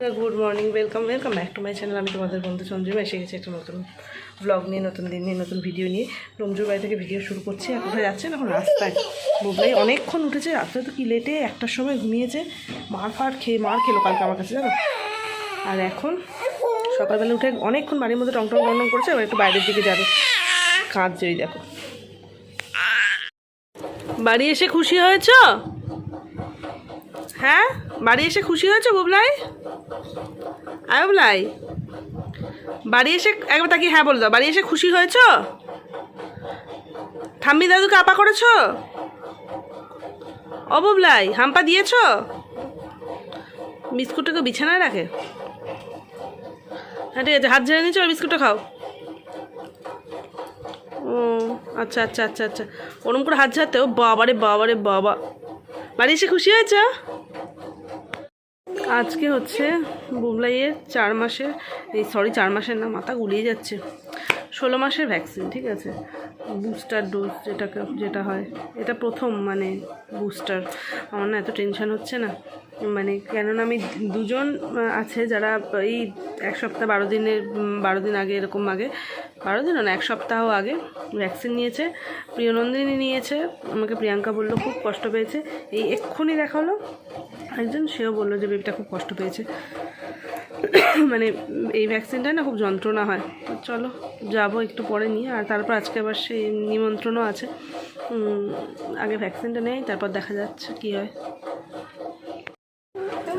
Good morning, welcome welcome back to my channel. আমি তোমাদের বন্ধু সঞ্জীব এসে গেছি একটা নতুন ব্লগ নিয়ে, নতুন দিন নিয়ে, নতুন ভিডিও নিয়ে। রঞ্জুর বাড়ি থেকে ভিডিও শুরু করছি, আর কোথায় যাচ্ছে না এখন রাস্তায়। বুবলাই অনেকক্ষণ উঠেছে রাস্তায় তো কি লেটে একটার সময় ঘুমিয়েছে। মার ফার খেয়ে, মার খেলো কালকে আমার কাছে, জানো? আর এখন সকালবেলা উঠে অনেকক্ষণ বাড়ির মধ্যে টং টং টং টং করেছে, এবার একটু বাইরের দিকে যাবে। কাঁদছে ওই দেখো। বাড়ি এসে খুশি হয়েছ? হ্যাঁ? বাড়ি এসে খুশি হয়েছো বুবলাই? আয় বুবলাই। বাড়ি এসে একবার তাকে হ্যাঁ বলে দাও। বাড়ি এসে খুশি হয়েছো? ঠাম্মি দাদুকে আপা করেছ? ও বুবলাই, হাম্পা দিয়েছ? বিস্কুটটাকে বিছানায় রাখে। হ্যাঁ ঠিক আছে, হাত ঝেড়ে নিয়েছো বিস্কুটটা খাও। ও আচ্ছা আচ্ছা আচ্ছা আচ্ছা। ওরম করে হাত ঝাড়তে ও বাবারে বাবারে, বাবা। বাড়ি এসে খুশি হয়েছ? আজকে হচ্ছে বুবলাইয়ের চার মাসের এই সরি চার মাসের না মাথা গুলিয়ে যাচ্ছে। ষোলো মাসের ভ্যাকসিন ঠিক আছে? বুস্টার ডোজ যেটাকে, যেটা হয়। এটা প্রথম মানে বুস্টার আমার না এত টেনশন হচ্ছে না। মানে কেননা আমি দুজন আছে যারা এই এক সপ্তাহ বারো দিনের বারো দিন আগে এরকম আগে, বারো দিনও না, এক সপ্তাহ আগে ভ্যাকসিন নিয়েছে। প্রিয়নন্দিনী নিয়েছে। আমাকে প্রিয়াঙ্কা বলল, খুব কষ্ট পেয়েছে। এই এক্ষুনি দেখাল। একজন সেও বলল যে, বেবিটা খুব কষ্ট পেয়েছে। মানে এই ভ্যাকসিনটায় না খুব যন্ত্রণা হয়। চলো, যাব একটু পরে নিয়ে। আর তারপর আজকে আবার সেই নিমন্ত্রণও আছে। আগে ভ্যাকসিনটা নেই, তারপর দেখা যাচ্ছে কি হয়।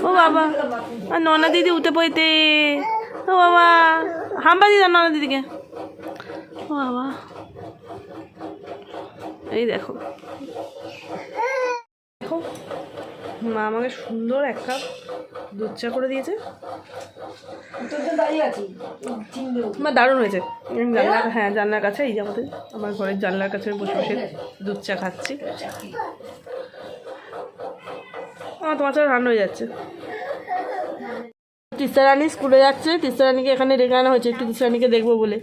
ও বাবা, আর ননা দিদি উঠে পড়তে ও বাবা, হাম্বা দিদা ননা দিদিকে। ও বাবা। এই দেখো। দেখো, মা আমাকে সুন্দর এক কাপ দুধ চা করে দিয়েছে। মা দারুণ হয়েছে। জানলার হ্যাঁ জানলার কাছে এই যে আমাদের আমার ঘরের জানলার কাছে বসে বসে দুধ চা খাচ্ছি। আমার তোমার চা রান্না হয়ে যাচ্ছে। তিস্তা রানী স্কুলে যাচ্ছে। তিস্তা রানীকে এখানে রেখে আনা হয়েছে। একটু তিস্তা রানীকে দেখব বলে।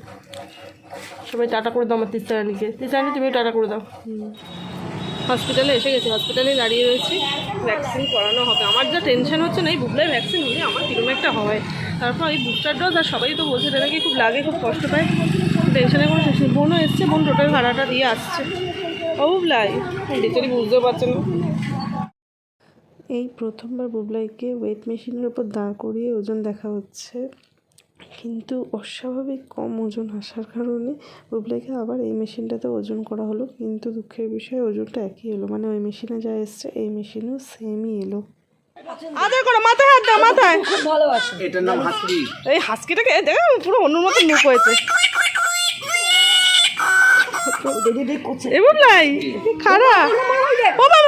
সবাই টাটা করে দাও আমার তিস্তা রানীকে। তিস্তা রানী তুমিও টাটা করে দাও। হসপিটালে এসে গেছি হসপিটালে দাঁড়িয়ে রয়েছি। ভ্যাকসিন করানো হবে। আমার যা টেনশন হচ্ছে না, এই বুবলাই ভ্যাকসিন হলে আমার কীরকম একটা হয়। তারপর এই বুস্টার ডোজ আর সবাই তো বলছে, এটা নাকি খুব লাগে, খুব কষ্ট পায়। টেনশনে কোনো শেষ বোনও এসছে, বোন টোটাল ভাড়াটা দিয়ে আসছে। ও বুবলাই বেচারি বুঝতেও পারছে না। এই প্রথমবার বুবলাইকে ওয়েট মেশিনের ওপর দাঁড় করিয়ে ওজন দেখা হচ্ছে। কিন্তু অস্বাভাবিক কম ওজন আসার কারণে বুবলাইকে আবার এই মেশিনটাতে ওজন করা হলো কিন্তু দুঃখের বিষয় ওজনটা একই এলো মানে ওই মেশিনে যা এসছে এই মেশিনেও সেমই এলো আদর করো মাথায় হাত দাও মাথায় এটার নাম হাসকি এই হাসকিটাকে দেখো পুরো অন্যর মতো মুখ হয়েছে এ বুবলাই খারাপ ও বাবা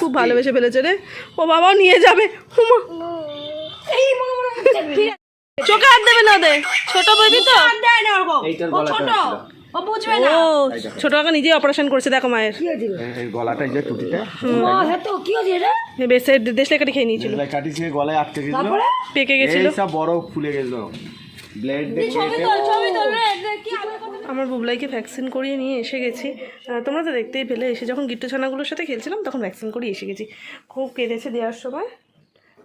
খুব ভালোবেসে ফেলেছে রে। ও বাবাও নিয়ে যাবে। চোখে হাত দেবে না ওদের ছোট বেবি তো। ও ছোট। কাকা নিজেই অপারেশন করেছে দেখো মায়ের। এই- এই গলাটা এই যে টুটিটা। বেসের দেশলে কাটি খেয়ে নিয়েছিল। এগুলা কাটিছে গলায় আটকে গেছিল পেকে গেছিল। এই সব বড় ফুলে গেছিল। আমার বুবলাইকে ভ্যাকসিন করিয়ে নিয়ে এসে গেছি। তোমরা তো দেখতেই পেলে এসে যখন গিট্টু ছানাগুলোর সাথে খেলছিলাম তখন ভ্যাকসিন করিয়ে এসে গেছি। খুব কেঁদেছে দেওয়ার সময়।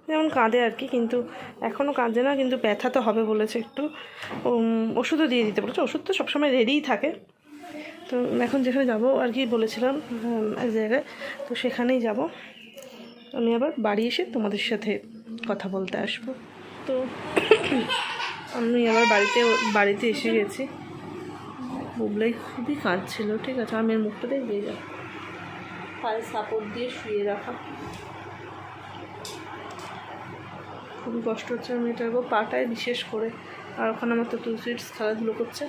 যেমন কাঁদে আর কি কিন্তু এখনও কাঁদে না কিন্তু ব্যথা তো হবে বলেছে একটু। ওষুধও দিয়ে দিতে বলেছে। ওষুধ তো সবসময় রেডিই থাকে। তো এখন যেখানে যাব আর কি বলেছিলাম এক জায়গায় তো সেখানেই যাব। আমি আবার বাড়ি এসে তোমাদের সাথে কথা বলতে আসব। তো আমি আবার বাড়িতে বাড়িতে এসে গেছি। বুবলাই খুবই কাঁদছিল ঠিক আছে? আমি এর মুখটা দিয়ে যা। পায়ে সাপোর্ট দিয়ে শুয়ে রাখা। খুবই কষ্ট হচ্ছে আমি এটা পাটায় বিশেষ করে। আর ওখানে আমার তো টু সিটস খেলাধুলো করছে।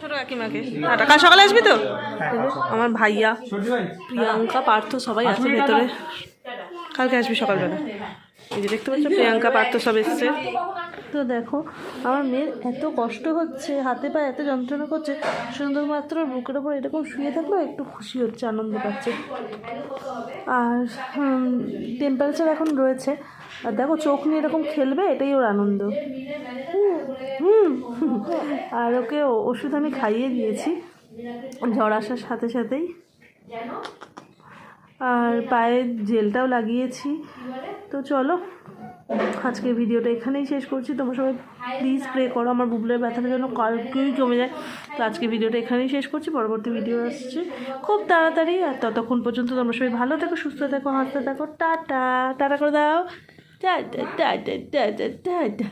ছোটো কাকিমাকে। টাটা কাল সকালে আসবি তো? আমার ভাইয়া প্রিয়াঙ্কা পার্থ সবাই আছে ভেতরে। কালকে আসবি সকালবেলা। এই দেখতে পাচ্ছ, প্রিয়াঙ্কা পার্থ সব এসছে। তো দেখো, আমার মেয়ের এত কষ্ট হচ্ছে, হাতে পায়ে এত যন্ত্রণা করছে, শুধুমাত্র বুকের ওপর এরকম শুয়ে থাকলেও একটু খুশি হচ্ছে, আনন্দ পাচ্ছে। আর টেম্পারেচার এখন রয়েছে। আর দেখো, চোখ নিয়ে এরকম খেলবে, এটাই ওর আনন্দ। হুম। আর ওকে ওষুধ আমি খাইয়ে দিয়েছি, জ্বর আসার সাথে সাথেই। আর পায়ে জেলটাও লাগিয়েছি। তো চলো আজকের ভিডিওটা এখানেই শেষ করছি। তোমরা সবাই প্লিজ প্রে করো, আমার বুবলের ব্যথাটা যেন কালকেই কমে যায়। তো আজকে ভিডিওটা এখানেই শেষ করছি, পরবর্তী ভিডিও আসছে খুব তাড়াতাড়ি। আর ততক্ষণ পর্যন্ত তোমরা সবাই ভালো থাকো, সুস্থ থাকো, হাসতে থাকো। টাটা টাটা করে দাও। Tata tata tata tata.